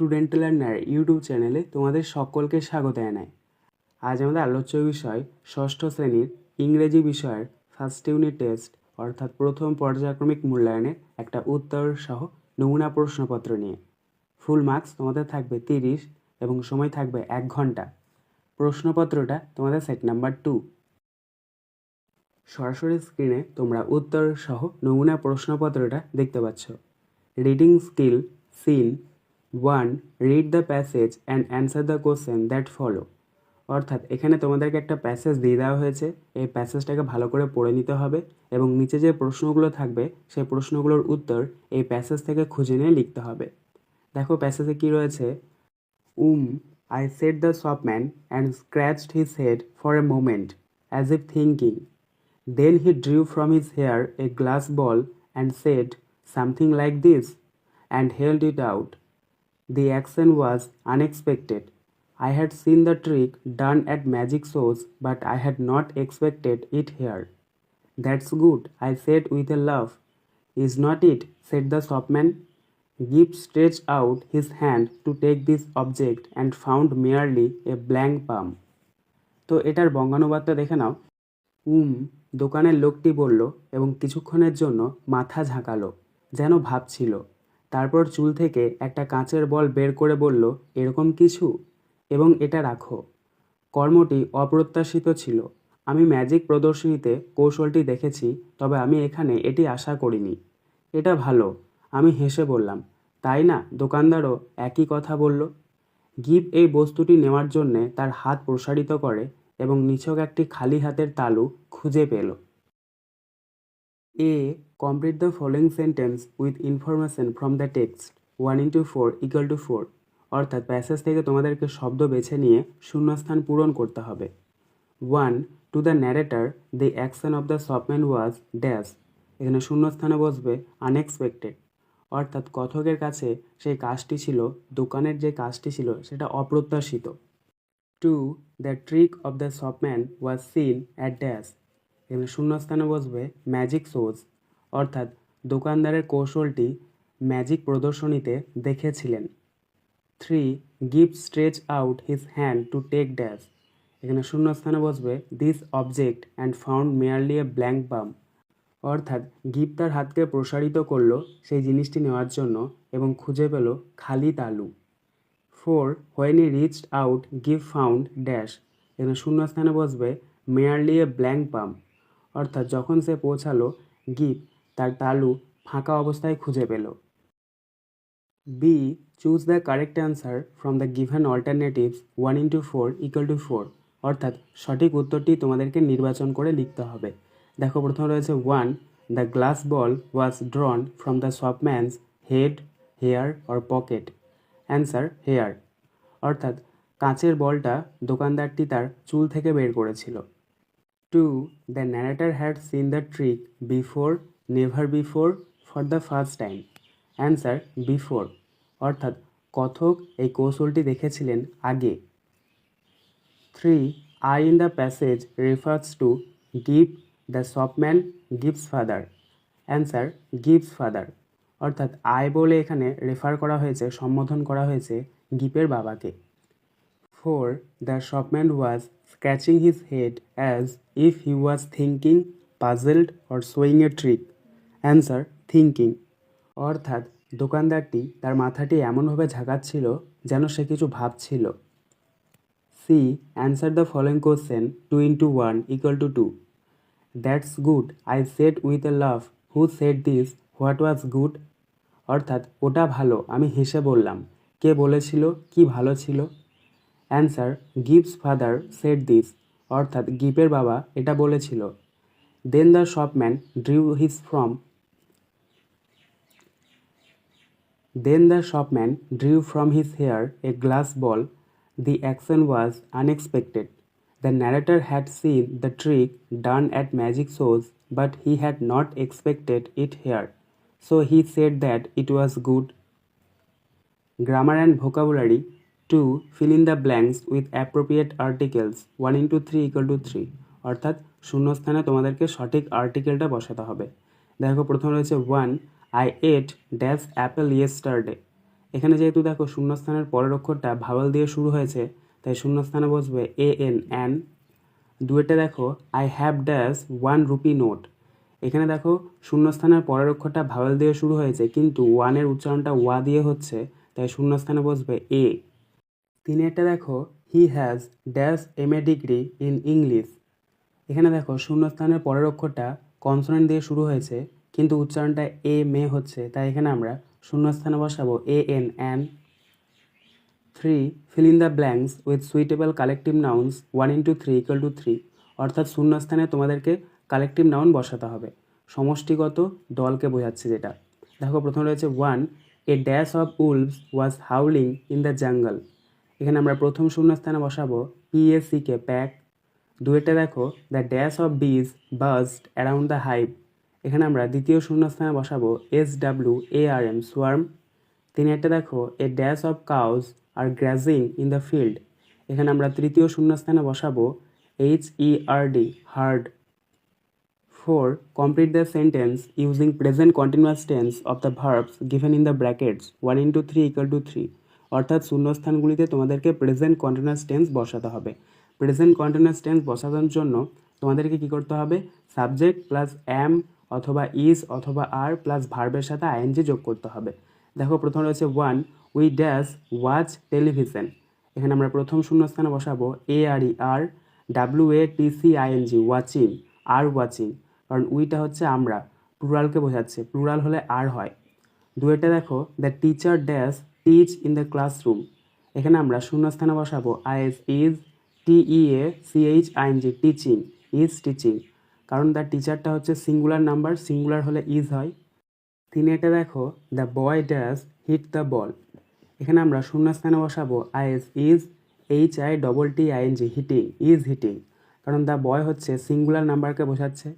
Student learner YouTube চ্যানেলে তোমাদের সকলকে স্বাগত জানাই। আজ আমাদের আলোচ্য বিষয় ষষ্ঠ শ্রেণির ইংরেজি বিষয়ের ফার্স্ট ইউনিট টেস্ট অর্থাৎ প্রথম পর্যায়ক্রমিক মূল্যায়নের একটা উত্তর সহ নমুনা প্রশ্নপত্র নিয়ে। ফুল মার্কস তোমাদের থাকবে তিরিশ এবং সময় থাকবে এক ঘণ্টা। প্রশ্নপত্রটা তোমাদের সেট নাম্বার টু সরাসরি স্ক্রিনে তোমরা উত্তর সহ নমুনা প্রশ্নপত্রটা দেখতে পাচ্ছ। Reading skill seen one read the passage and answer the question that follow অর্থাৎ, এখানে তোমাদেরকে একটা প্যাসেজ দিয়ে দেওয়া হয়েছে। এই প্যাসেজটাকে ভালো করে পড়ে নিতে হবে এবং নিচে যে প্রশ্নগুলো থাকবে, সেই প্রশ্নগুলোর উত্তর এই প্যাসেজ থেকে খুঁজে নিয়ে লিখতে হবে। দেখো প্যাসেজে কী রয়েছে? উম I said the shopman and scratched his head for a moment as if thinking then he drew from his hair a glass ball and said something like this and held it out. The action was unexpected. I had seen the trick done at magic shows, but I had not expected it here. That's good, I said with a laugh. Is not it? said the shopman. Gibb stretched out his hand to take this object and found merely a blank palm. তো এটার বঙ্গানুবাদটা দেখে নাও উম দোকানের লোকটি বলল এবং কিছুক্ষণের জন্য মাথা ঝাঁকালো যেন ভাবছিল তারপর চুল থেকে একটা কাঁচের বল বের করে বলল, এরকম কিছু? এবং এটা রাখো। কর্মটি অপ্রত্যাশিত ছিল। আমি ম্যাজিক প্রদর্শনীতে কৌশলটি দেখেছি, তবে আমি এখানে এটি আশা করিনি। এটা ভালো। আমি হেসে বললাম, তাই না? দোকানদারও একই কথা বলল। গিব এই বস্তুটি নেওয়ার জন্যে তার হাত প্রসারিত করে এবং নিছক একটি খালি হাতের তালু খুঁজে পেল। A complete the following sentence with information from the text one into four equal to four অর্থাৎ প্যাসেজ থেকে তোমাদেরকে শব্দ বেছে নিয়ে শূন্যস্থান পূরণ করতে হবে। One two the narrator the action of the shopman was dash এখানে শূন্যস্থানে বসবে আনএক্সপেক্টেড অর্থাৎ কথকের কাছে সেই কাজটি ছিল, দোকানের যে কাজটি ছিল, সেটা অপ্রত্যাশিত। Two the trick of the shopman was seen at dash এখানে শূন্যস্থানে বসবে ম্যাজিক শোজ অর্থাৎ দোকানদারের কৌশলটি ম্যাজিক প্রদর্শনীতে দেখেছিলেন। Three give stretch out his hand to take dash এখানে শূন্যস্থানে বসবে this object and found merely a blank palm অর্থাৎ গিফট তার হাতকে প্রসারিত করল সেই জিনিসটি নেওয়ার জন্য এবং খুঁজে পেল খালি তালু। Four when he reached out give found dash এখানে শূন্যস্থানে বসবে মেয়ারলি এ ব্ল্যাঙ্ক পাম্প অর্থাৎ যখন সে পৌঁছালো গিভ তার তালু ফাঁকা অবস্থায় খুঁজে পেল। B choose the correct answer from the given alternatives one into four equal to four অর্থাৎ সঠিক উত্তরটি তোমাদেরকে নির্বাচন করে লিখতে হবে। দেখো, প্রথমে রয়েছে one the glass ball was drawn from the shopman's head hair or pocket answer hair অর্থাৎ কাঁচের বলটা দোকানদারটি তার চুল থেকে বের করেছিল। Two the narrator had seen the trick before never before for the first time answer before অর্থাৎ, কথক এই কৌশলটি দেখেছিলেন আগে। Three I in the passage refers to give the shopman gives father answer gives father অর্থাৎ I বলে এখানে refer করা হয়েছে, সম্বোধন করা হয়েছে গিপের বাবাকে। Four the shopman was scratching his head as if he was thinking puzzled or showing a trick answer thinking অর্থাৎ, দোকানদারটি তার মাথাটি এমনভাবে ঝাঁকাচ্ছিল যেন সে কিছু ভাবছিল। C answer the following question two into one equal to two that's good I set with a love who set this what was good অর্থাৎ, ওটা ভালো, আমি হেসে বললাম। কে বলেছিল? কি ভালো ছিল? Answer Gip's father said this অর্থাৎ গিপের বাবা এটা বলেছিল। Then the shopman drew his from then the shopman drew from his hair a glass ball the action was unexpected the narrator had seen the trick done at magic shows but he had not expected it here so he said that it was good grammar and vocabulary 2. Fill in the blanks with appropriate articles 1 into 3 equal to 3. অর্থাৎ শূন্যস্থানে তোমাদেরকে সঠিক আর্টিকেলটা বসাতে হবে দেখো, প্রথম রয়েছে one I ate dash apple yesterday এখানে যেহেতু দেখো শূন্যস্থানের পরের অক্ষরটা ভাওয়াল দিয়ে শুরু হয়েছে, তাই শূন্যস্থানে বসবে এ এন অ্যান দুয়েটে দেখো I have dash one rupee note এখানে দেখো শূন্যস্থানের পরের অক্ষরটা ভাওয়াল দিয়ে শুরু হয়েছে, কিন্তু ওয়ানের উচ্চারণটা ওয়া দিয়ে হচ্ছে, তাই শূন্যস্থানে বসবে এ তিনে একটা দেখো he has dash M A degree in English এখানে দেখো, শূন্যস্থানের পরের অক্ষরটা কনসোনেন্ট দিয়ে শুরু হয়েছে, কিন্তু উচ্চারণটা এ মে হচ্ছে। তাই এখানে আমরা শূন্যস্থানে বসাবো a n an three fill in the blanks with suitable collective nouns one into three equal to three অর্থাৎ শূন্যস্থানে তোমাদেরকে কালেকটিভ নাউন বসাতে হবে। সমষ্টিগত দলকে বোঝাচ্ছে যেটা। দেখো, প্রথমে রয়েছে one a dash of wolves was howling in the jungle এখানে আমরা প্রথম শূন্যস্থানে বসাবো পিএসসিকে প্যাক দুয়েটা দেখো the dash of bees buzzed around the hive এখানে আমরা দ্বিতীয় শূন্যস্থানে বসাবো S W A R M swarm তিন একটা দেখো a dash of cows are grazing in the field এখানে আমরা তৃতীয় শূন্যস্থানে বসাবো H E R D herd four complete the sentence using present continuous tense of the verbs given in the brackets one into three equal to three অর্থাৎ শূন্যস্থানগুলিতে তোমাদেরকে present continuous tense বসাতে হবে। প্রেজেন্ট কন্টিনিউয়াস টেন্স বসানোর জন্য তোমাদেরকে কী করতে হবে? সাবজেক্ট প্লাস অ্যাম অথবা ইজ অথবা আর প্লাস ভার্বের সাথে আইএনজি যোগ করতে হবে। দেখো, প্রথম রয়েছে one we dash watch television এখানে আমরা প্রথম শূন্যস্থানে বসাবো A R E R W A T C ING watching R watching কারণ উইটা হচ্ছে আমরা প্লুরালকে বোঝাচ্ছে। প্লুরাল হলে আর হয়। দুয়েটা দেখো the teacher dash teach in the classroom এখানে আমরা শূন্যস্থানে বসাবো I S is T E A C H I N G teaching is teaching কারণ দ্য টিচারটা হচ্ছে সিঙ্গুলার নাম্বার সিঙ্গুলার হলে ইজ হয়। তিনি এটা দেখো the boy dash hit the ball এখানে আমরা শূন্যস্থানে বসাবো I S is H I double T I N G hitting is hitting কারণ দ্য বয় হচ্ছে সিঙ্গুলার নাম্বারকে বোঝাচ্ছে।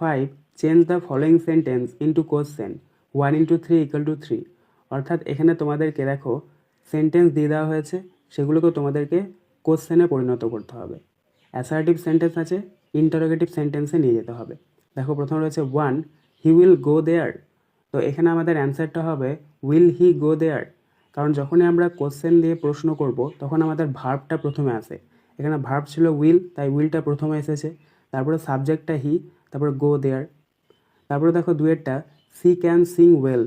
Five change the following sentence into question one into three equal to three অর্থাৎ এখানে তোমাদেরকে দেখো সেন্টেন্স দিয়ে দেওয়া হয়েছে সেগুলোকে তোমাদেরকে কোশ্চেনে পরিণত করতে হবে। অ্যাসার্টিভ সেন্টেন্স আছে ইন্টারোগেটিভ সেন্টেন্সে নিয়ে যেতে হবে। দেখো প্রথম রয়েছে one he will go there তো এখানে আমাদের অ্যান্সারটা হবে উইল হি গো দেয়ার কারণ যখনই আমরা কোশ্চেন দিয়ে প্রশ্ন করব, তখন আমাদের ভার্বটা প্রথমে আসে। এখানে ভার্ব ছিল উইল তাই উইলটা প্রথমে এসেছে। তারপরে সাবজেক্টটা হি তারপরে গো দেয়ার তারপরে দেখো দুয়েরটা সি ক্যান সিং ওয়েল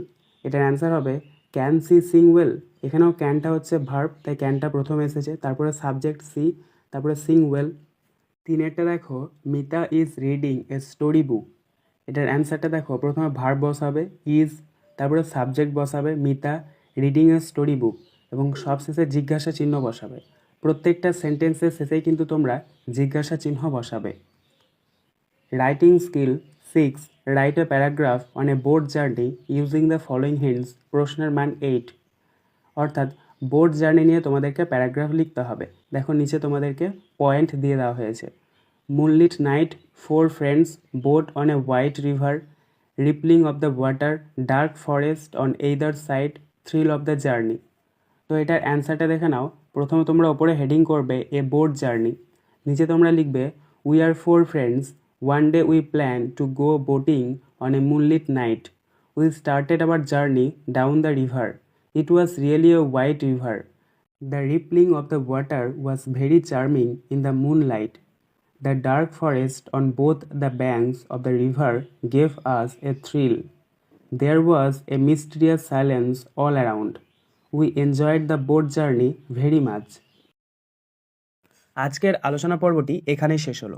এটার অ্যান্সার হবে ক্যান সি সিং ওয়েল এখানেও ক্যানটা হচ্ছে ভার্ব তাই ক্যানটা প্রথমে এসেছে। তারপরে সাবজেক্ট সি তারপরে সিং ওয়েল তিনেরটা দেখো Mita is reading a story book এটার অ্যান্সারটা দেখো, প্রথমে ভার্ব বসাবে ইজ তারপরে সাবজেক্ট বসাবে Mita reading a story book এবং সবশেষে জিজ্ঞাসা চিহ্ন বসাবে। প্রত্যেকটা সেন্টেন্সের শেষেই কিন্তু তোমরা জিজ্ঞাসা চিহ্ন বসাবে। Writing skill six write a paragraph on a boat journey using the following hints প্রশ্নের মান এইট অর্থাৎ বোর্ড জার্নি নিয়ে তোমাদেরকে প্যারাগ্রাফ লিখতে হবে। দেখো, নিচে তোমাদেরকে পয়েন্ট দিয়ে দেওয়া হয়েছে। Moonlit night four friends boat on a white river rippling of the water dark forest on either side thrill of the journey তো এটার অ্যান্সারটা দেখে নাও। প্রথমে তোমরা ওপরে হেডিং করবে এ বোট জার্নি নিচে তোমরা লিখবে we are four friends one day we plan to go boating on a moonlit night we started our journey down the river it was really a white river the rippling of the water was very charming in the moonlight The dark forest on both the banks of the river gave us a thrill. There was a mysterious silence all around. We enjoyed the boat journey very much. আজকের আলোচনা পর্বটি এখানেই শেষ হলো